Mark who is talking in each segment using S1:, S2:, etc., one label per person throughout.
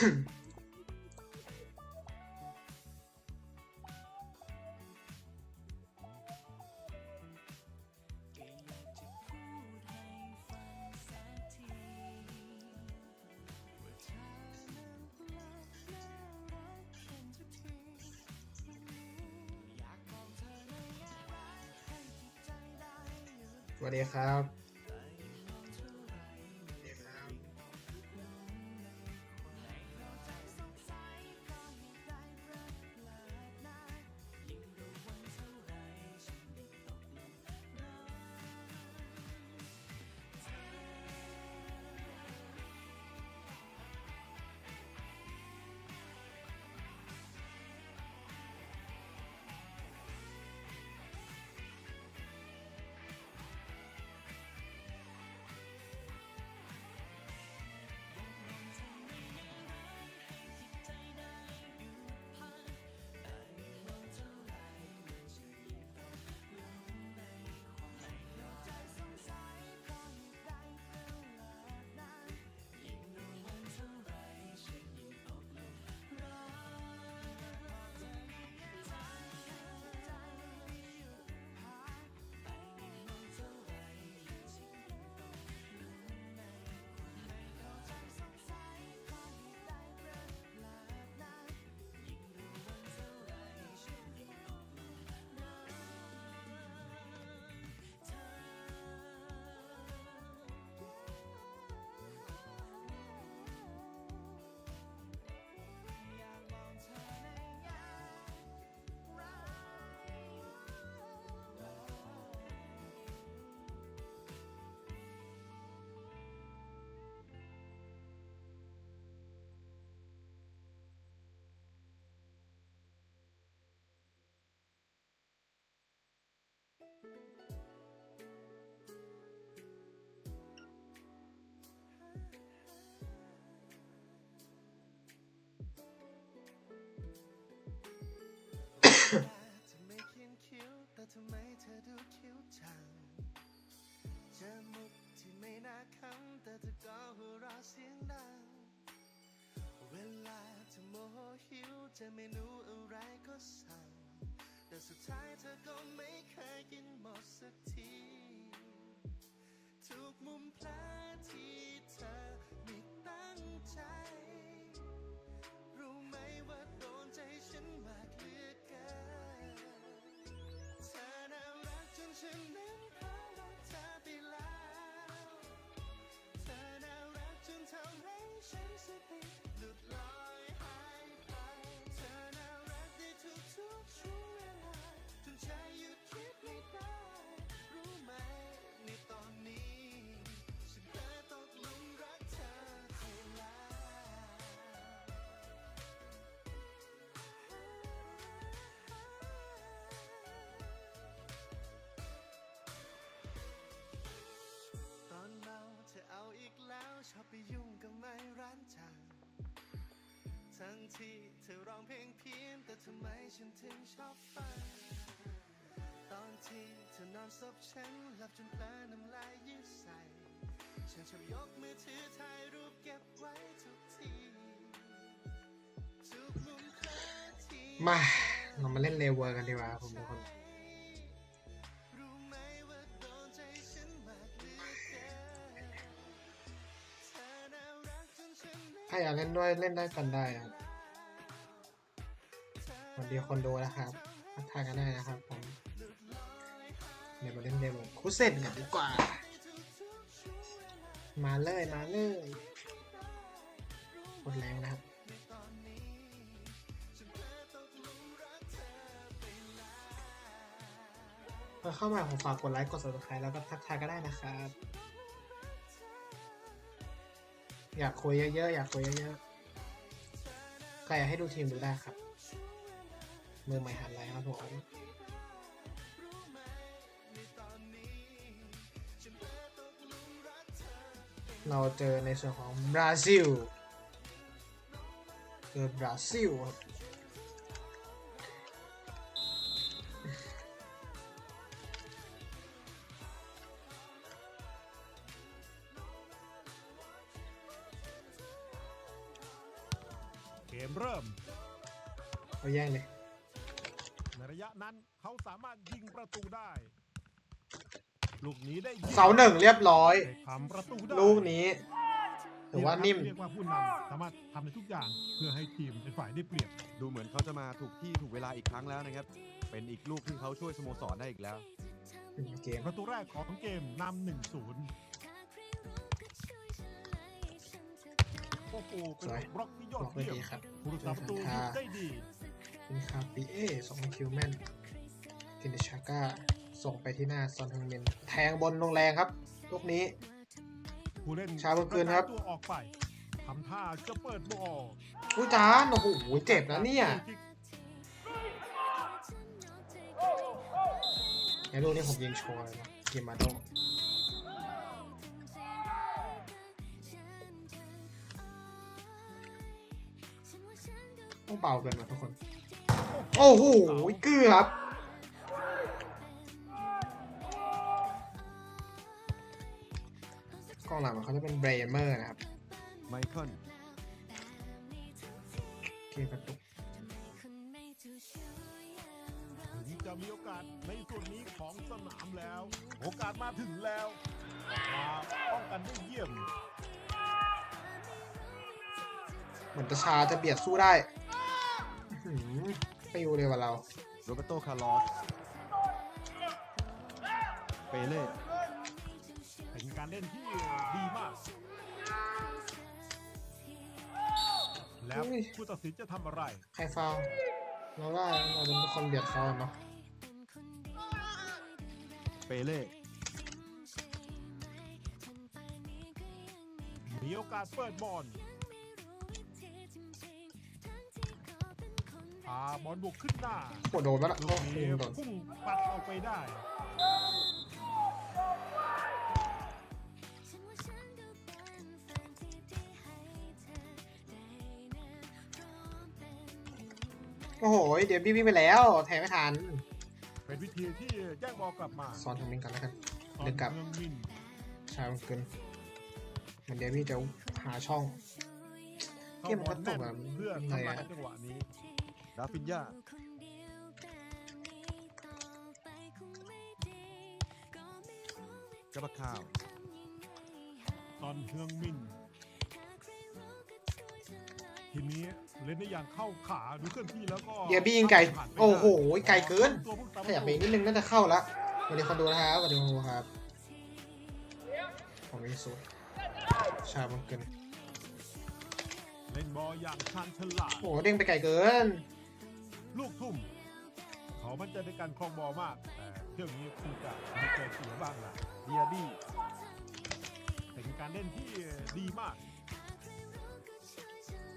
S1: สวัสดีครับ
S2: จะเมนูอะไรก็สั่ง แต่สุดท้ายเธอก็ไม่เคย ดสักที ทุกมุมแผลที่ ทั้งที่เธอร้องเพลงเพี้ยนแต่ทำไมฉันถึงชอบฟังตอนที่เธอนอนซบฉันหลับจนเพลินน้ำลายยืดใส่ฉันชอบยกมือถือถ่ายรูปเก็บไว้ทุกทีทุกมุมเพลที่
S1: มา เรามาเล่นเลเวอร์กันดีกว่าครับผมทุกคน
S2: นฉันไม่
S1: ถ้าอยากเล่นด้วยเล่นได้กันได้นะครับสวัสดีคนดูนะครับทักทายกันได้นะครับผมเดี๋ยวมาเล่นเลเวอร์คูเซ็ตกันดีกว่า มาเลยมาเลยกดแรงนะครับพอเข้ามาผมฝากกดไลค์กด subscribe แล้วก็ทักทายก็ได้นะครับ อยากคุยเยอะๆอยากคุยเยอะๆใครอยากให้ดูทีมดูได้ครับ มือใหม่หันไลค์ครับผมเราเจอในส่วนของบราซิลเจอบราซิลครับ แย่งเลย
S3: ในระยะนั้นเขาสามารถยิงประตูได้ ลูกนี้ได้ยิง
S1: เสาหนึ่งเรียบร้อย
S3: ได้ทำประตูได้
S1: ลูกนี้ถือว่านิ่ม
S3: เรียกว่าผู้นำสามารถทำในทุกอย่างเพื่อให้ทีมเป็นฝ่ายได้เปรียบ
S4: ดูเหมือนเขาจะมาถูกที่ถูกเวลาอีกครั้งแล้วนะครับ เป็นอีกลูกที่เขาช่วยสโมสรได้อีกแล้ว
S1: เกม
S3: ประตูแรกของเกมนำหนึ่งศูนย์โอ้โหเป็นบล็อกที่ย
S1: บ
S3: อ
S1: อ
S3: ด
S1: กได้
S3: เยี่ยม
S1: ดีครับ
S3: ผู้รักษาประตูยิงได้ดี
S1: เป็นคาปิเอส่งให้คิวแมนกินชาก้าส่งไปที่หน้าซอนทึงเมนแทงบนลงแรงครับลูกนี้
S3: ผู้เล่น
S1: ชาบุญเกินครับ
S3: กะจายตัวออกไปทำท่าจะเปิดบอล
S1: อุ้ยจานโอ้โหเจ็บนะเนี่ยในลูกนี้ผมยิงโชว์เลยนะเกมมาโดต้องเบาเกินมาทุกคน โอ้โหเกือบกองหลังมันเขาจะเป็นเบรเมอร์นะครับ
S4: ไมเคิล
S1: เกมกระตุก
S3: ถึงจะมีโอกาสในส่วนนี้ของสนามแล้ว โอกาสมาถึงแล้วมาป้องกันได้เยี่ยม
S1: เหมือนตาชาจะเบียดสู้ได้อื้อหื อปิวเลยว่ะเรา
S4: โรเบโตคาร์ลอสเปเล่
S3: เป็นการเล่นที่ดีมาก แล้ว
S1: อุ้ย
S3: ผู้ตัดสินจะทำอะไร
S1: ใครฟาวล์เราว่าเราเป็นคนเบียดเขาอะเนาะ
S4: เปเล่
S3: มีโอกาสเปิดบอลาบอลบุกขึ้นหน้า
S1: โหโดนปะล่ะ
S3: ลู
S1: โอ้
S3: ก
S1: โห
S3: นี้
S1: โดน
S3: พุ่งปัดออกไปได้
S1: โอ้โห เดี๋ยวบี้วิ่งไปแล้ว แทงไม่ทัน
S3: เป็นวิธีที่แย่งบอลกลับมา
S1: ซ้อนทางมินกันแล้วกัน
S3: ตอน
S1: เดินกลับ
S3: เมืองมิน
S1: ชามันเกินเหมันเดี๋ยวบี้จะหาช่อง
S3: เข้า
S1: เกม
S3: บ
S1: มั
S3: อนล
S1: กระตุ
S3: แน่
S1: ก
S3: น
S1: อะ
S3: เพื่อ
S1: ยังไง
S3: ทำลาย
S1: อะ
S3: จังหวะนี้
S4: ดาฟินยากระบะข่าว
S3: ตอนเฮืองมิน ทีนี้เล่นได้อย่างเข้าขาดูเคลื่อนที่แล้วก็
S1: เดี๋ยวบี้ยิงไกล
S3: ผ่านป
S1: โอ้โห
S3: ด้
S1: ไกลเกิน
S3: ตัวผู้ตาม
S1: ขยับไปอีกนิดนึงน่าจะเข้าละสวัสดีคนดูนะครับสวัสดีคนดูครับผมมีสูตรชามันเกิน
S3: เล่นบอลอย่างชาญฉลาด
S1: โอ้โหเด้งไปไกลเกิน
S3: ลูกทุ่ม เขามั่นใจในการครองบอลมาก แต่เที่ยวนี้คงจะมีเกิดเสียบ้างล่ะ
S4: เดียบี้
S3: เป็นการเล่นที่ดีมาก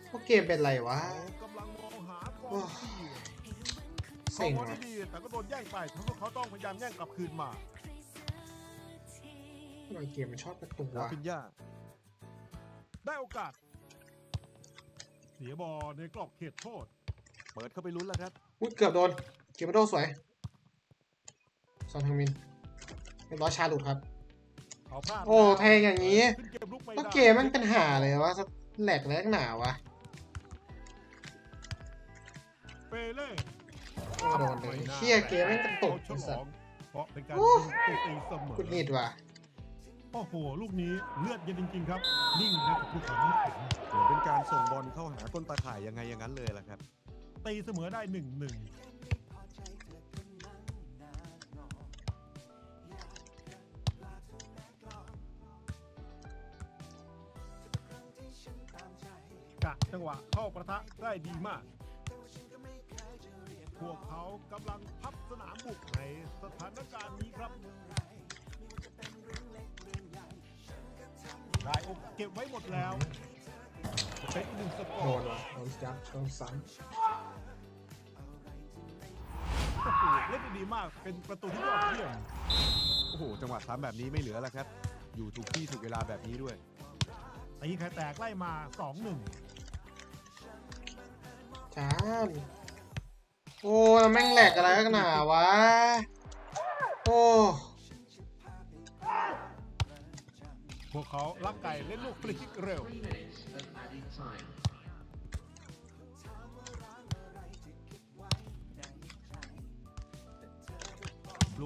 S1: พวกเกมเป็นไรวะ
S3: เขากำลังมองหากอง
S1: โอ้
S3: เชียร์
S1: เซ็ง
S3: เขา
S1: ว่ะ
S3: ดีแต่ก็โดนแย่งไปทั้งที่เขาต้องพยายามแย่งกลับคืนมา
S1: ทำไมเกมมันชอบกระตุก
S4: ดาวะฟินยา
S3: ได้โอกาส เสียบอลในกรอบเขตโทษ
S4: เปิดเข้าไปลุ้นแล้วครับ
S1: อุ้ยเกือบโดนเกมมาโดสวยซอนทางมินเรียบร้อยชาหลุดครับ
S3: เขาพลาด
S1: โอ้แทงอย่างนี้
S3: ขึ้นเกมลุกไม่
S1: แล้ว
S3: ได้
S1: เกมมันเป็นหาเลยวะแหลกแลกหนาวะ
S3: เปเล่
S1: โอ้โดนเลยเชี่ยเกมแม่งกระตุก
S3: เขา
S1: ไอ้
S3: ฉ
S1: สั
S3: ล
S1: ส
S3: องเพราะเป็นการ
S1: โอ้
S3: ยิงตัวตีเสมอ
S1: กุดนิดว่ะ
S3: โอ้โห ลูกนี้เลือดเย็นจริง ๆ ครับ นิ่งนะกับภูเขาน้ำแข็ง
S4: เหมือนเป็นการส่งบอลเข้าหาก้นตาข่ายยังไงอย่างนั้นเลยล่ะครับ
S3: ตีเสมอได้หนึ่งหนึ่งกะจังหวะเข้าประทะได้ดีมาก พวกเขากำลังพับสนามบุกในสถานการณ์นี้ครับได้โอกเก็บไว้หมดแล้วเป็นหนึ่งสกอ
S1: โด
S3: ร์
S1: นว่ะโดนยับโดนซ้
S3: โอ้โหเล่นได้ดีมากเป็นประตูที่ยอดเยี่ยม
S4: โอ้โห จังหวะซ้ำแบบนี้ไม่เหลือแล้วครับ อยู่ถูกที่ถูกเวลาแบบนี้ด้วย
S3: ตีไข่แตกไล่มา 2-1ำ
S1: จานโอ้แล้วแม่งแหลกอะไรกันหนาวะ โอ้
S3: พวกเขาลักไก่เล่นลูกฟรีคิกเร็ว
S5: three minutes of added time.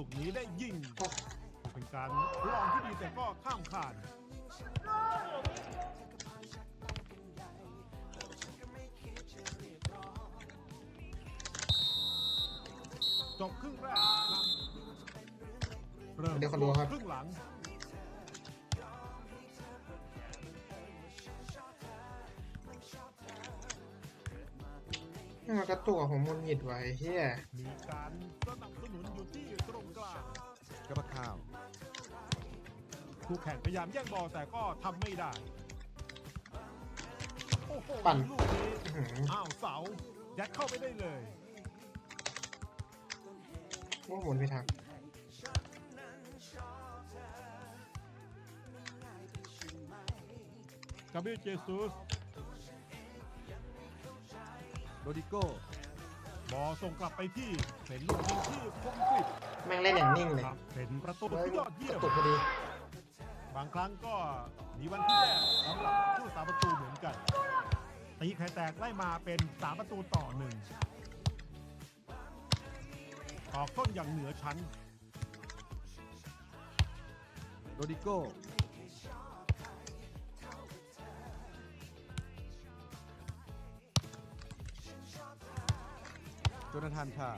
S3: ลูกนี้ได้ยิง
S1: โอ้
S3: เป็นการลองที่ดีแต่ก็ข้ามขาดจบครึ่งแรกนำเริ่ม
S1: เดี๋ยวขอดูครับ
S3: ครึ่งหลัง
S1: นี่มันกระตุกอะผมมุนหงิดไว้เฮีย
S3: มีการสนับสนุนอยู่ที่ตรงกลาง
S4: กระบะข้าว
S3: คู่แข่งพยายามแย่งบอลแต่ก็ทำไม่ได้โอ้โห
S1: ปั่น
S3: ลูกนี้
S1: อื้อหือ
S3: อ้าวเสายัดเข้าไปได้เลย
S1: โอ้หมุนไปทาง
S3: กาเบรียลเจซุส
S4: รดิโก้
S3: บอลส่งกลับไปที่เป็นลูกยิงที่คมกริบ
S1: แม่งเล่นอย่างนิ่งเลย
S3: ครับเป็นประตู
S1: เฮ้ย
S3: ที่ยอดเยี่
S1: ก
S3: ย
S1: ระ
S3: ม
S1: ตุกพอดี
S3: บางครั้งก็มีวันที่แย่สำหรับผู้สาประตูเหมือนกันตีไข่แตกไล่มาเป็น3ประตูต่อหนึ่งออกต้นอย่างเหนือชั้น
S4: โรดิโก้ โจนาธานคา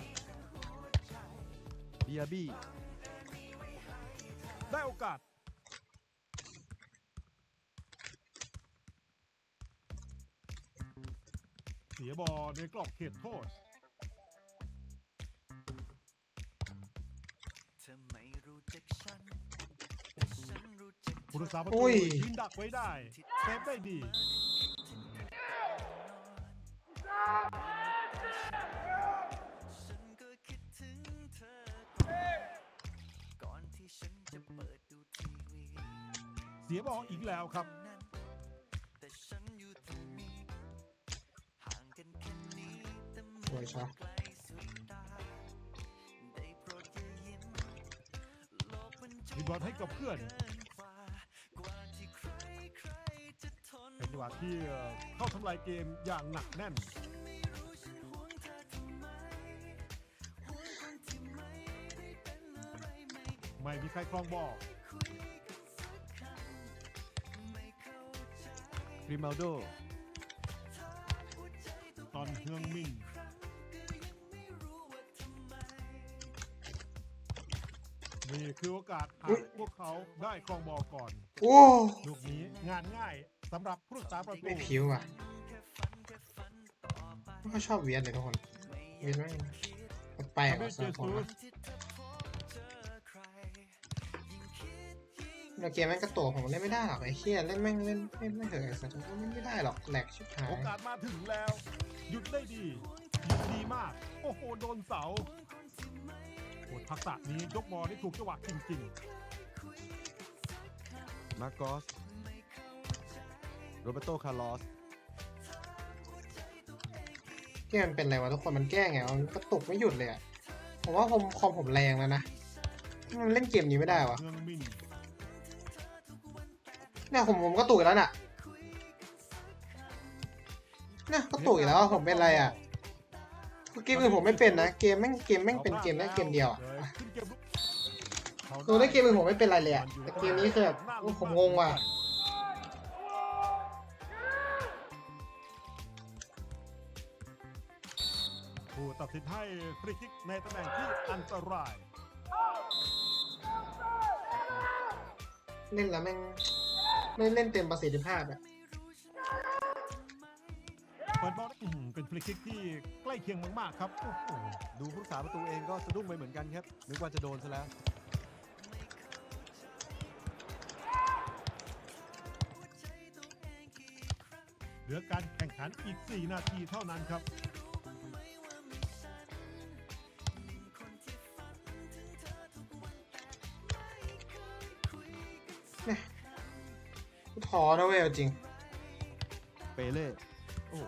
S4: เดียบี้
S3: ได้โอกาส เสียบอลในกรอบเขตโทษ
S2: เธอไม่รู้จักฉันแต่ฉันรู้จัก
S3: ผู้รักษาประ
S1: อุ้
S3: ตู
S1: ย
S3: ยืนดักไว้ได้เซฟได้ดี
S2: ฉั
S3: สียบอลอีกแล้วครับ
S2: นั้นแต่ฉันอยู่ตรงนี้ห่างกันแค่นี้แต่เห
S1: ส
S2: มื
S1: ว
S2: อยน
S1: ชะ
S2: ไกลสุดตาได้โปรดอย่ายิ้มโลกมันจะ
S3: มีบอลให้กับเพื่อน
S2: เกินกว่ากว่าที่ใครใครจะทน
S3: เป็นจังหวะที่เอ่อเข้าทำลายเกมอย่างหนักแน่น
S2: ไม่รู้ฉันห่วงเธอทำไมห่วงคนที่ไม่ได้เป็นอะไรไม่
S3: ไม่มีใครครองบอล
S4: ริมาลโด
S2: หัวใจตัว
S3: ตอนเฮืองมิน
S2: ครั้งก็ยังไม่รู้ว่าทำไม
S3: นี่คือโอกาสหา
S1: อุ๊ย
S3: กพวกเขาได้ครองบอลก่อน
S1: โอ้
S3: ลูกนี้งานง่ายสำหรับผู้รักษาประตู
S1: ไม่ผิวอะ
S2: แค่ฝันแค่ฝันต่อไป
S1: ไม่ค่อยชอบเวียนเลยทุกคน เวียนแม่งแปลกๆอะสำหรับผมนะ
S2: ยิ่ง
S1: ในเกมแม่งกระตุกผมเล่นไม่ได้หรอกไอ้เคียเล่นแม่งเล่นเล่นไม่เถอะไอ้สัตว์เล่นไม่ได้หรอกแหลกชิบหาย
S3: โอกาสมาถึงแล้ว หยุดได้ดีหยุดดีมาก โอ้โหโดนเสาโอ้ทักษะนี้ยกบอลได้ถูกจังหวะจริง
S4: มาร์กอส โรเบโต คาร์ลอส
S1: เกมมันเป็นอะไรวะทุกคนมันแก้ไงวะมันกระตุกไม่หยุดเลยอะผมว่าผมคอมผมแรงแล้วนะ มันเล่นเกมนี้ไม่ได้
S3: ๆ
S1: วะ
S3: เฮืองมิน
S1: เนี่ยผมผมกระตุกอีกแล้วน่ะเนี่ยกระตุกอีกแล้วผมเป็นอะไรอะคือเกมอื่นผมไม่เป็นนะเกมแม่งเกมแม่งเป็นเกมได้เกมเดียวอะ
S3: ลขึ้นเกมลุก
S1: คือเล่นเกมอื่นผมไม่เป็นไรเลยอะแต่เกมนี้คือแบบโอ้ผมงงว่ะ
S3: ผู้ตัดสินให้ฟรีคิกในตำแหน่งที่อันตราย
S1: เล่นแล้วแม่ง ไม่เล่นเต็มประสิทธิภาพอะ
S3: เปิดบอลอื้อหือเป็นฟรีคิกที่ใกล้เคียงมากๆครับโอ้โห
S4: ดูผู้รักษาประตูเองก็สะดุ้งไปเหมือนกันครับนึกว่าจะโดนซะแล้ว
S3: เหลือการแข่งขันอีก 4 นาทีเท่านั้นครับ
S1: ท้อนะเว้ยเอาจริง
S4: เปเล่โอ้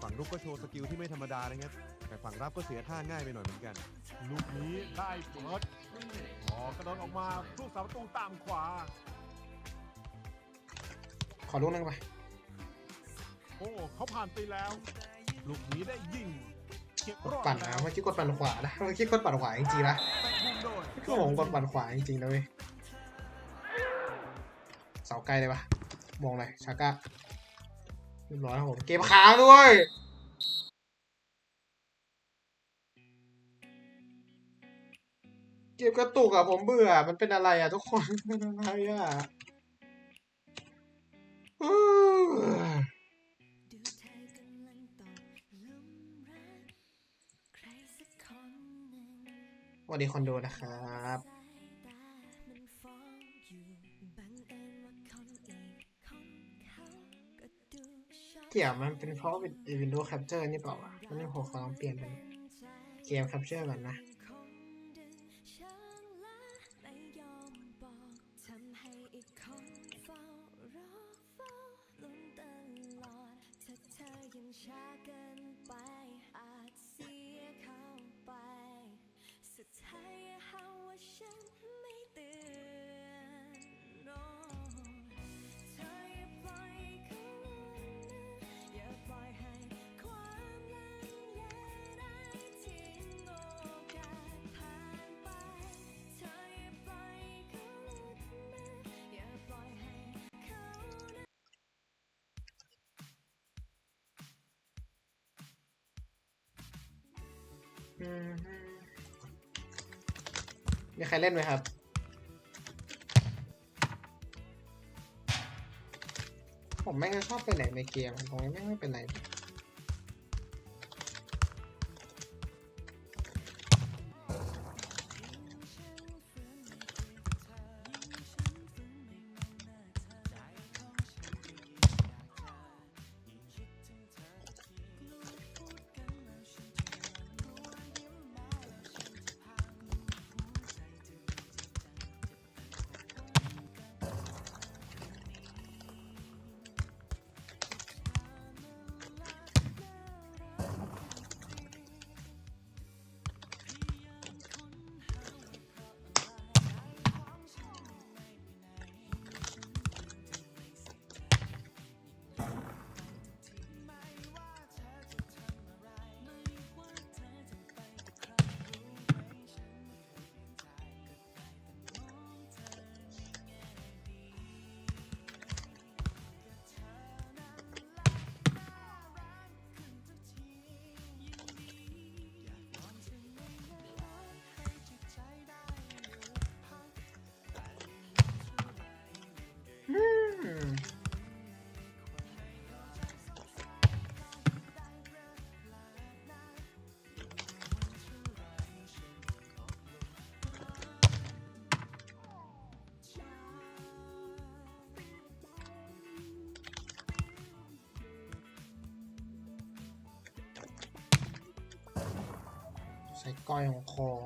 S4: ฝั่งรุกก็โชว์สกิลที่ไม่ธรรมดานะครับ แต่ฝั่งรับก็เสียท่าง่ายไปหน่อยเหมือนกัน
S3: ลูกนี้ได้เปิดบอลกระโดดออกมาลูกสาวประตูตามขวา
S1: ขอลูกนึงไป
S3: โอ้เขาผ่านไปแล้ว ลูกนี้ได้ยิงเก็บ
S1: กด
S3: รอด
S1: ปั่น
S3: แล้
S1: นะ
S3: ว
S1: เมื่อกี้กดปั่นขวานะเมื่อกี้กดปั่นขวาจริงๆนะ
S3: แต่คุมโดย
S2: ก็ผมกดบันขวาจริงๆนะเว้ยเสาไกลเลยปะ มองเลยชาก้าเรียบร้อยครับผมเกมค้างด้วยเกมกระตุกอะผมเบื่อ มันเป็นอะไรอะทุกคนเป็นอะไรอะอื้อ
S1: ดูเธอกำลังตกหลุมรักใครสักคนหนึ่ง
S2: สวัสดีคอนโดนะครับ
S1: เกี่
S2: ยวมันเป็นเพราะวิน Windows Capture นี่เปล่าวะมันหัวขอลองเปลี่ยนเป็นเกม Capture ก่อนนะ
S1: มีใครเล่นไหมค
S2: รับ ผมแม่งชอบไปไหนในเกมตรงนี้แม่งไม่เป็นไร ก้อยของของ